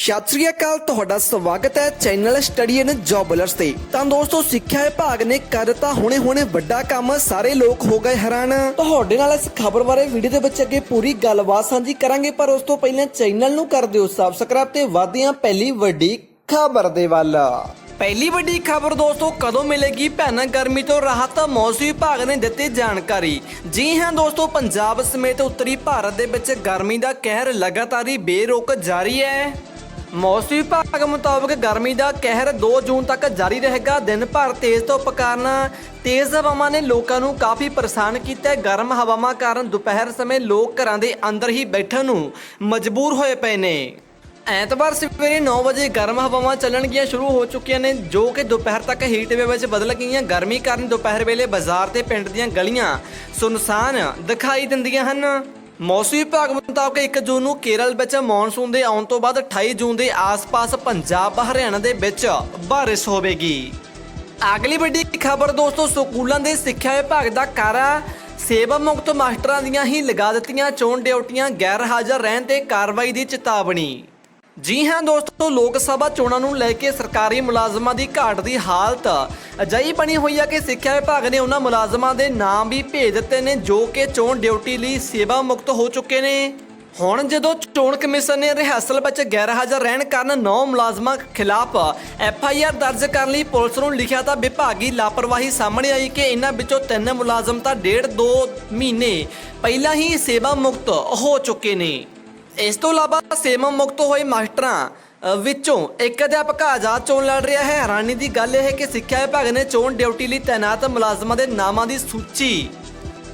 ਸਤਿ ਸ੍ਰੀ ਅਕਾਲ, ਤੁਹਾਡਾ ਸਵਾਗਤ ਹੈ ਚੈਨਲ ਸਟੱਡੀ ਐਂਡ ਜੌਬਲਰਸ ਤੇ। ਤਾਂ ਦੋਸਤੋ, ਸਿੱਖਿਆ ਵਿਭਾਗ ਨੇ ਕਰ ਦਿੱਤਾ ਹੁਣੇ ਹੁਣੇ ਵੱਡਾ ਕੰਮ, ਸਾਰੇ ਲੋਕ ਹੋ ਗਏ ਹੈਰਾਨ। ਤੁਹਾਡੇ ਨਾਲ ਇਸ ਖਬਰ ਬਾਰੇ ਵੀਡੀਓ ਦੇ ਵਿੱਚ ਅੱਗੇ ਪੂਰੀ ਗੱਲਬਾਤ ਸਾਂਝੀ ਕਰਾਂਗੇ, ਪਰ ਉਸ ਤੋਂ ਪਹਿਲਾਂ ਚੈਨਲ ਨੂੰ ਕਰ ਦਿਓ ਸਬਸਕ੍ਰਾਈਬ ਤੇ ਵਧਦੇ ਪਹਿਲੀ ਵੱਡੀ ਖਬਰ ਦੇ ਵੱਲ। ਪਹਿਲੀ ਵੱਡੀ ਖਬਰ ਦੋਸਤੋ, ਕਦੋਂ ਮਿਲੇਗੀ ਭੈਣਾ ਗਰਮੀ ਤੋਂ ਰਾਹਤ? ਮੌਸਮ ਵਿਭਾਗ ਨੇ ਦਿੱਤੀ ਜਾਣਕਾਰੀ। ਜੀ ਹਾਂ ਦੋਸਤੋ, ਪੰਜਾਬ ਸਮੇਤ ਉੱਤਰੀ ਭਾਰਤ ਦੇ ਵਿੱਚ ਗਰਮੀ ਦਾ ਕਹਿਰ ਲਗਾਤਾਰ ਹੀ ਬੇਰੋਕ ਜਾਰੀ ਹੈ। ਮੌਸਮੀ ਵਿਭਾਗ ਮੁਤਾਬਕ ਗਰਮੀ ਦਾ ਕਹਿਰ 2 ਜੂਨ ਤੱਕ ਜਾਰੀ ਰਹੇਗਾ। ਦਿਨ ਭਰ ਤੇਜ਼ ਧੁੱਪ ਕਾਰਨ ਤੇਜ਼ ਹਵਾਵਾਂ ਨੇ ਲੋਕਾਂ ਨੂੰ ਕਾਫੀ ਪਰੇਸ਼ਾਨ ਕੀਤਾ। ਗਰਮ ਹਵਾਵਾਂ ਕਾਰਨ ਦੁਪਹਿਰ ਸਮੇਂ ਲੋਕ ਘਰਾਂ ਦੇ ਅੰਦਰ ਹੀ ਬੈਠਣ ਨੂੰ ਮਜਬੂਰ ਹੋਏ ਪਏ ਨੇ। ਐਤਵਾਰ ਸਵੇਰੇ 9 ਵਜੇ ਗਰਮ ਹਵਾਵਾਂ ਚੱਲਣਗੀਆਂ ਸ਼ੁਰੂ ਹੋ ਚੁੱਕੀਆਂ ਨੇ, ਜੋ ਕਿ ਦੁਪਹਿਰ ਤੱਕ ਹੀਟ ਵੇਵ ਵਿੱਚ ਬਦਲ ਗਈਆਂ। ਗਰਮੀ ਕਾਰਨ ਦੁਪਹਿਰ ਵੇਲੇ ਬਾਜ਼ਾਰ ਤੇ ਪਿੰਡ ਦੀਆਂ ਗਲੀਆਂ ਸੁਨਸਾਨ ਦਿਖਾਈ ਦਿੰਦੀਆਂ ਹਨ। ਮੌਸਮ ਵਿਭਾਗ ਮੁਤਾਬਕ 1 ਜੂਨ ਨੂੰ ਕੇਰਲ ਵਿੱਚ ਮੌਨਸੂਨ ਦੇ ਆਉਣ ਤੋਂ ਬਾਅਦ 28 ਜੂਨ ਦੇ ਆਸ-ਪਾਸ ਪੰਜਾਬ, ਹਰਿਆਣਾ ਦੇ ਵਿੱਚ ਬਾਰਿਸ਼ ਹੋਵੇਗੀ। ਅਗਲੀ ਵੱਡੀ ਖਬਰ ਦੋਸਤੋ, ਸਕੂਲਾਂ ਦੇ ਸਿੱਖਿਆ ਵਿਭਾਗ ਦਾ ਕਾਰਾ। ਸੇਵਾ ਮੁਕਤ ਮਾਸਟਰਾਂ ਦੀਆਂ ਹੀ ਲਗਾ ਦਿੱਤੀਆਂ ਚੋਣ ਡਿਊਟੀਆਂ, ਗੈਰ ਹਾਜ਼ਰ ਰਹਿਣ ਤੇ ਕਾਰਵਾਈ ਦੀ ਚੇਤਾਵਨੀ। ਜੀ ਹਾਂ ਦੋਸਤੋ, ਲੋਕ ਸਭਾ ਚੋਣਾਂ ਨੂੰ ਲੈ ਕੇ ਸਰਕਾਰੀ ਮੁਲਾਜ਼ਮਾਂ ਦੀ ਘਾਟ ਦੀ ਹਾਲਤ ਅਜਿਹੀ ਬਣੀ ਹੋਈ ਹੈ ਕਿ ਸਿੱਖਿਆ ਵਿਭਾਗ ਨੇ ਉਹਨਾਂ ਮੁਲਾਜ਼ਮਾਂ ਦੇ ਨਾਮ ਵੀ ਭੇਜ ਦਿੱਤੇ ਨੇ, ਜੋ ਕਿ ਚੋਣ ਡਿਊਟੀ ਲਈ ਸੇਵਾ ਮੁਕਤ ਹੋ ਚੁੱਕੇ ਨੇ। ਹੁਣ ਜਦੋਂ ਚੋਣ ਕਮਿਸ਼ਨ ਨੇ ਰਿਹਰਸਲ ਵਿੱਚ ਗੈਰ ਹਾਜ਼ਰ ਰਹਿਣ ਕਾਰਨ 9 ਮੁਲਾਜ਼ਮਾਂ ਖਿਲਾਫ ਐਫ ਆਈ ਆਰ ਦਰਜ ਕਰਨ ਲਈ ਪੁਲਿਸ ਨੂੰ ਲਿਖਿਆ ਤਾਂ ਵਿਭਾਗੀ ਲਾਪਰਵਾਹੀ ਸਾਹਮਣੇ ਆਈ ਕਿ ਇਹਨਾਂ ਵਿੱਚੋਂ ਤਿੰਨ ਮੁਲਾਜ਼ਮ ਤਾਂ ਡੇਢ ਦੋ ਮਹੀਨੇ ਪਹਿਲਾਂ ਹੀ ਸੇਵਾ ਮੁਕਤ ਹੋ ਚੁੱਕੇ ਨੇ। ਇਸ ਤੋਂ ਇਲਾਵਾ ਸੇਵਾ ਮੁਕਤ ਹੋਏ ਮਾਸਟਰਾਂ ਵਿੱਚੋਂ ਇੱਕ ਅਧਿਆਪਕ ਆਜ਼ਾਦ ਚੋਣ ਲੜ ਰਿਹਾ ਹੈ। ਹੈਰਾਨੀ ਦੀ ਗੱਲ ਇਹ ਹੈ ਕਿ ਸਿੱਖਿਆ ਵਿਭਾਗ ਨੇ ਚੋਣ ਡਿਊਟੀ ਲਈ ਤਾਇਨਾਤ ਮੁਲਾਜ਼ਮਾਂ ਦੇ ਨਾਮਾਂ ਦੀ ਸੂਚੀ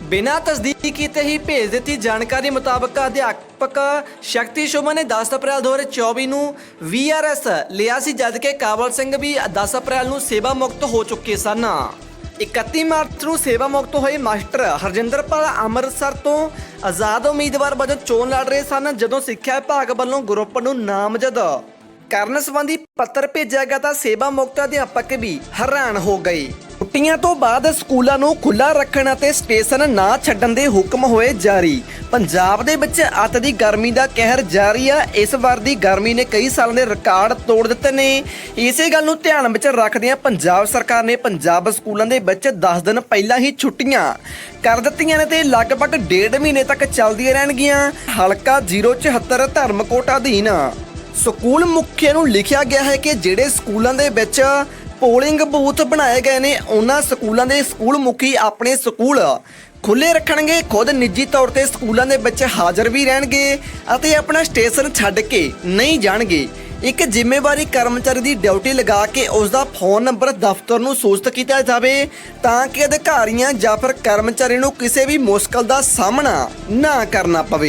ਬਿਨਾਂ ਤਸਦੀਕ ਕੀਤੇ ਹੀ ਭੇਜ ਦਿੱਤੀ। ਜਾਣਕਾਰੀ ਮੁਤਾਬਕ ਅਧਿਆਪਕ ਸ਼ਕਤੀ ਸ਼ੋਭਾ ਨੇ 10 ਅਪ੍ਰੈਲ 2024 ਨੂੰ ਵੀਆਰਐਸ ਲਿਆ ਸੀ, ਜਦ ਕਿ ਕਾਬਲ ਸਿੰਘ ਵੀ 10 ਅਪ੍ਰੈਲ ਨੂੰ ਸੇਵਾ ਮੁਕਤ ਹੋ ਚੁੱਕੇ ਸਨ। 31 ਮਾਰਚ ਨੂੰ ਸੇਵਾ ਮੁਕਤ ਹੋਏ ਮਾਸਟਰ ਹਰਜਿੰਦਰਪਾਲ ਅੰਮ੍ਰਿਤਸਰ ਤੋਂ ਆਜ਼ਾਦ ਉਮੀਦਵਾਰ ਵਜੋਂ ਚੋਣ ਲੜ ਰਹੇ ਸਨ, ਜਦੋਂ ਸਿੱਖਿਆ ਵਿਭਾਗ ਵੱਲੋਂ ਗਰੁੱਪ ਨੂੰ ਨਾਮਜ਼ਦ ਕਰਨ ਸੰਬੰਧੀ ਪੱਤਰ ਭੇਜਿਆ ਗਿਆ ਤਾਂ ਸੇਵਾ ਮੁਕਤ ਅਧਿਆਪਕ ਵੀ ਹੈਰਾਨ ਹੋ ਗਏ। ਛੁੱਟੀਆਂ ਤੋਂ ਬਾਅਦ ਸਕੂਲਾਂ ਨੂੰ ਖੁੱਲਾ ਰੱਖਣ ਅਤੇ ਸਟੇਸ਼ਨ ਨਾ ਛੱਡਣ ਦੇ ਹੁਕਮ ਹੋਏ ਜਾਰੀ। ਪੰਜਾਬ ਦੇ ਵਿੱਚ ਅੱਤ ਦੀ ਗਰਮੀ ਦਾ ਕਹਿਰ ਜਾਰੀ ਆ। ਇਸ ਵਾਰ ਦੀ ਗਰਮੀ ਨੇ ਕਈ ਸਾਲਾਂ ਦੇ ਰਿਕਾਰਡ ਤੋੜ ਦਿੱਤੇ ਨੇ। ਇਸੇ ਗੱਲ ਨੂੰ ਧਿਆਨ ਵਿੱਚ ਰੱਖਦਿਆਂ ਪੰਜਾਬ ਸਰਕਾਰ ਨੇ ਪੰਜਾਬ ਸਕੂਲਾਂ ਦੇ ਵਿੱਚ 10 ਦਿਨ ਪਹਿਲਾਂ ਹੀ ਛੁੱਟੀਆਂ ਕਰ ਦਿੱਤੀਆਂ ਨੇ ਤੇ ਲਗਭਗ ਡੇਢ ਮਹੀਨੇ ਤੱਕ ਚੱਲਦੀਆਂ ਰਹਿਣਗੀਆਂ। ਹਲਕਾ 074 ਧਰਮਕੋਟ ਅਧੀਨ। ਸਕੂਲ ਮੁਖੀਆਂ ਨੂੰ ਲਿਖਿਆ ਗਿਆ ਹੈ ਕਿ ਜਿਹੜੇ ਸਕੂਲਾਂ ਦੇ ਵਿੱਚ ਪੋਲਿੰਗ ਬੂਥ ਬਣਾਏ ਗਏ ਨੇ, ਉਹਨਾਂ ਸਕੂਲਾਂ ਦੇ ਸਕੂਲ ਮੁਖੀ ਆਪਣੇ ਸਕੂਲ ਖੁੱਲੇ ਰੱਖਣਗੇ, ਖੁਦ ਨਿੱਜੀ ਤੌਰ ਤੇ ਸਕੂਲਾਂ ਦੇ ਵਿੱਚ ਹਾਜ਼ਰ ਵੀ ਰਹਿਣਗੇ ਅਤੇ ਆਪਣਾ ਸਟੇਸ਼ਨ ਛੱਡ ਕੇ ਨਹੀਂ ਜਾਣਗੇ। ਇੱਕ ਜ਼ਿੰਮੇਵਾਰੀ ਕਰਮਚਾਰੀ ਦੀ ਡਿਊਟੀ ਲਗਾ ਕੇ ਉਸ ਦਾ ਫੋਨ ਨੰਬਰ ਦਫ਼ਤਰ ਨੂੰ ਸੂਚਿਤ ਕੀਤਾ ਜਾਵੇ ਤਾਂ ਕਿ ਅਧਿਕਾਰੀਆਂ ਜਾਂ ਫਿਰ ਕਰਮਚਾਰੀ ਨੂੰ ਕਿਸੇ ਵੀ ਮੁਸ਼ਕਲ ਦਾ ਸਾਹਮਣਾ ਨਾ ਕਰਨਾ ਪਵੇ।